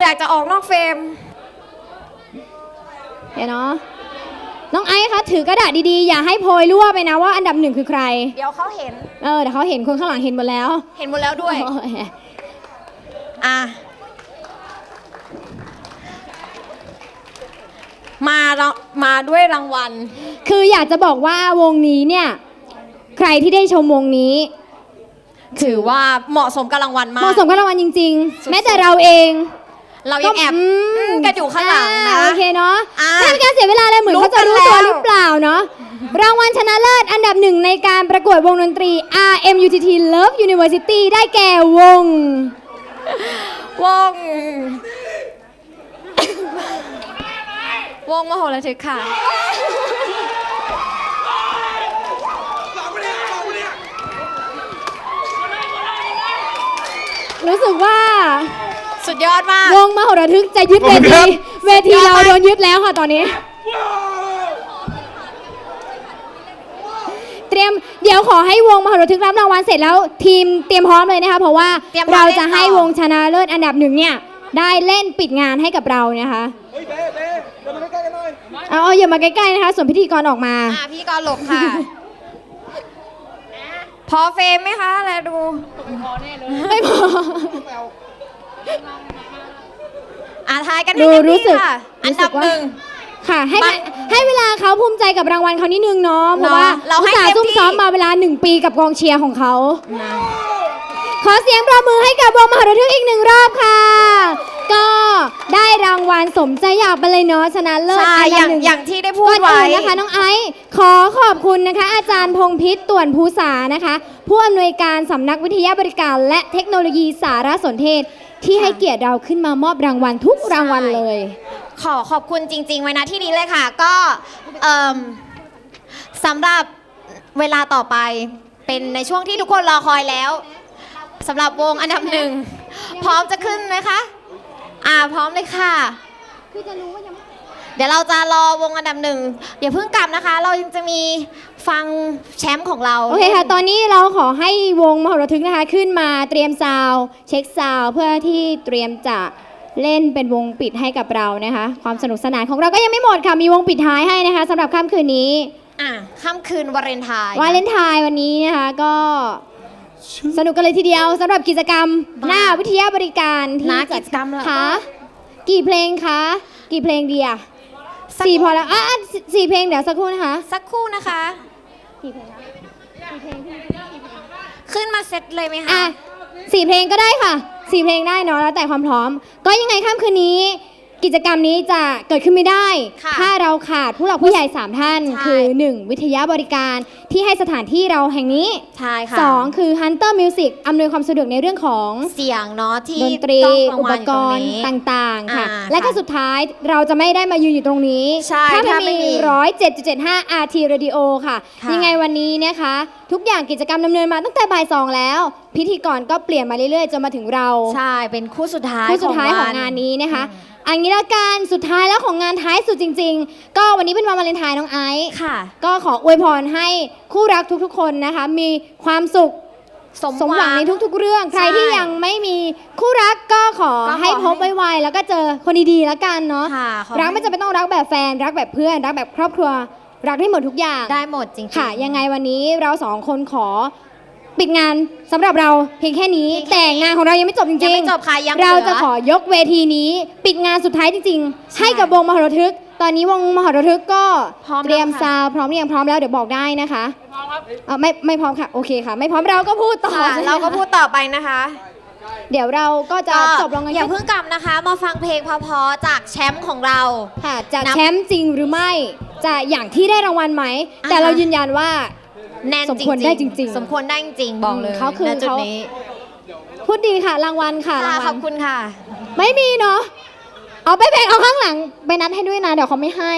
อยากจะออกนอกเฟรม เดี๋ยวเนาะน้องไอซ์คะถือกระดาษดีๆ อย่าให้โพยรั่วไปนะว่าอันดับหนึ่งคือใคร เดี๋ยวเขาเห็น เออเดี๋ยวเขาเห็นคนข้างหลังเห็นหมดแล้วเห็นหมดแล้วด้วย โอ้ยอะ มาเรามาด้วยรางวัล คืออยากจะบอกว่าวงนี้เนี่ย ใครที่ได้ชมวงนี้ถือว่าเหมาะสมกับรางวัลมาเหก มาะสมกับรางวัลจริงสุดๆๆแม้แต่เราเอง เรายังแอบอืมกันอยู่ข้างหลังนะ อ่าโอเคเนาะอ่า ไม่เป็นการเสียเวลาเลยเหมือนรู้เขาจะรู้กันตัวแล้วหรือเปล่าเนาะรางวัลชนะเลิศอันดับหนึ่งในการประกวดวงดนตรี RMUTT Love University ได้แก่วง วง วงมโหระทึกค่ะ รู้สึกว่า สุดยอดมาก วงมโหระทึกจะยึดเวขอบคุณครัทีบเวทีเราโดนยึดแล้วค่ะตอนนี้ เตรียมเดี๋ยวขอให้วงมโหระทึกรับรางวัลเสร็จแล้ว ทีมเตรียมพร้อมเลยนะคะเพราะว่าเตรียมพร้อเรามเล่นจะให้ต่อวงชนะเลิศอันดับหนึ่งเนี่ยได้เล่นปิดงานให้กับเรานะคะเฮ้ยเบ๊เบ๊เดินมาใกล้ๆกันหน่อยเอาเอาอย่ามาใกล้ๆนะคะส่วนพิธีกรออกมา อะพี่กรหลบค่ะ พอเฟรมไหมคะ แลดูไม่พอ อะทายกันดูให้เต็มรู้ที่สึกค่ะอันรู้สึดักบว่าหนึ่ง ค่ะให้มาให้เวลาเขาภูมิใจกับรางวัลเขานิดนึงเนาะเพราะว่าเราให้อุตส่าห์เต็มซุ่มที่ ซ้อมมาเวลาหนึ่งปีกับกองเชียร์ของเขา ขอเสียงปรบมือให้กับวงมหาระทึกอีกหนึ่งรอบค่ะ ก็ได้รางวัลสมใจอยากไปเลยเนาะชนะเลิศใช่อันอย่างดับหนึ่งอย่างที่ได้พูดก่อนไว้ อื่นนะคะน้องไอซ์ขอขอบคุณนะคะ อาจารย์พงพิษต่วนภูษานะคะ ผู้อำนวยการสำนักวิทยาบริการและเทคโนโลยีสารสนเทศ ที่ให้เกียรติเราขึ้นมามอบรางวัลทุกรางวัลเลย ขอขอบคุณจริง ๆ ไว้นะที่นี้เลยค่ะ ก็เอิ่มสำหรับเวลาต่อไปเป็นในช่วงที่ทุกคนรอคอยแล้วสำหรับวงอันดับหนึ่งพร้อมจะขึ้นไหมคะ อ่าพร้อมเลยค่ะ คือจะรู้ว่ายังไม่เดี๋ยวเราจะรอวงอันดับหนึ่งอย่าเพิ่งกลับนะคะ เรายังจะมี ฟังแชมป์ของเรา โอเคค่ะ ตอนนี้เราขอให้วงมหรทึกนะคะ ขึ้นมาเตรียมซาวด์เช็คซาวด์เพื่อที่เตรียมจะเล่นเป็นวงปิดให้กับเรานะคะ ความสนุกสนานของเราก็ยังไม่หมดค่ะ มีวงปิดท้ายให้นะคะสำหรับค่ำคืนนี้อะค่ำคืนวาเลนไทน์วาเลนไทน์วันนี้นะคะก็สนุกกันเลยทีเดียวสำหรับกิจกรรม หน้าวิทยาบริการที่นะจักิดจกรรมเหรอคะกี่เพลงคะกี่เพลงดีอะสักสี่พอแล้วอะอะสี่สี่เพลงเดี๋ยวสักครู่นะคะ สักครู่นะคะ กี่เพลงนะกี่เพลงพี่ขึ้นมาเซตเลยไหมคะ อะสี่เพลงก็ได้ค่ะสี่เพลงได้เนาะแล้วแต่ความพร้อม ก็ยังไงค่ำคืนนี้ กิจกรรมนี้จะเกิดขึ้นไม่ได้ ค่ะถ้าเราขาดผู้หลักผู้ใหญ่ 3 ท่าน ใช่ คือ 1. วิทยาบริการที่ให้สถานที่เราแห่งนี้ ใช่ค่ะ 2. คือ Hunter Music อำนวยความสะดวกในเรื่องของ เสียงเนาะที่ดนตรีต้องอุปวางกยู่รณ์นี้ ต่างๆ ค่ะ อ่าและก็ค่ะสุดท้ายเราจะไม่ได้มายืนอยู่ตรงนี้ ใช่ถ้าถ้าไม่ไม่มีมีร้อยเจ็ดจุดเจ็ดห้า RT Radio ค่ะ ค่ะ ยังไงวันนี้นะคะ ทุกอย่างกิจกรรมดำเนินมาตั้งแต่บ่ายสองแล้ว พิธีกรก็เปลี่ยนมาเรื่อยๆ จนมาถึงเรา ใช่ เป็นคู่สุดท้ายคู่สุดท้ายของวังานนี้นะคะอั นนี้ละกันสุดท้ายแล้วของงานท้ายสุดจริง ๆ ก็วันนี้เป็นวันวาเลนไทน์น้องไอซ์ค่ะ ก็ขออวยพรให้คู่รักทุกๆ คนนะคะ มีความสุขสมสมหวังในทุก ๆ เรื่อง ใครที่ยังไม่มีคู่รักก็ขอก็ขอให้พบไวๆแล้วก็เจอคนดีๆแล้วกันเนาะค่ะขอรักไม่จำเป็นต้องรักแบบแฟน รักแบบเพื่อน รักแบบครอบครัว รักได้หมดทุกอย่าง ได้หมดจริงๆ ค่ะ ยังไงวันนี้เราสองคนขอ ปิดงานสำหรับเราเพียงแค่นี้เพียงแค่แต่นี้งานของเรายังไม่จบจริงๆยังไม่จบค่ะยังเราเหลือจะขอยกเวทีนี้ ปิดงานสุดท้ายจริงใช่ๆ ให้กับวงมหรทึก ตอนนี้วงมหรทึกก็พร้อมแล้วเตรียมค่ะ ซาวด์พร้อมหรือยังพร้อมแล้วเดี๋ยวบอกได้นะคะเอ่อไม่ไม่พร้อมค่ะโอเคค่ะ ไม่พร้อมเราก็พูดต่อค่ะใช่ไหมเราก็พูดต่อไปนะคะเดี๋ยวเราก็จะจบลงกันอย่าเพิ่งกลับนะคะ มาฟังเพลงเพราะๆจากแชมป์ของเรา ค่ะจะนับแชมป์จริงหรือไม่ จะอย่างที่ได้รางวัลไหมแต่อ่าฮะเรายืนยันว่า แน่นสมควรได้จริงๆสมควรได้จริงๆบอกเลยเขาคือณจุดเขา นี้พูดดีค่ะรางวัลค่ะค่ะรางขวัอลบคุณค่ะ ไม่มีเนาะเอาไปแบ่งเอาข้างหลัง ไปนัดให้ด้วยนะ เดี๋ยวเขาไม่ให้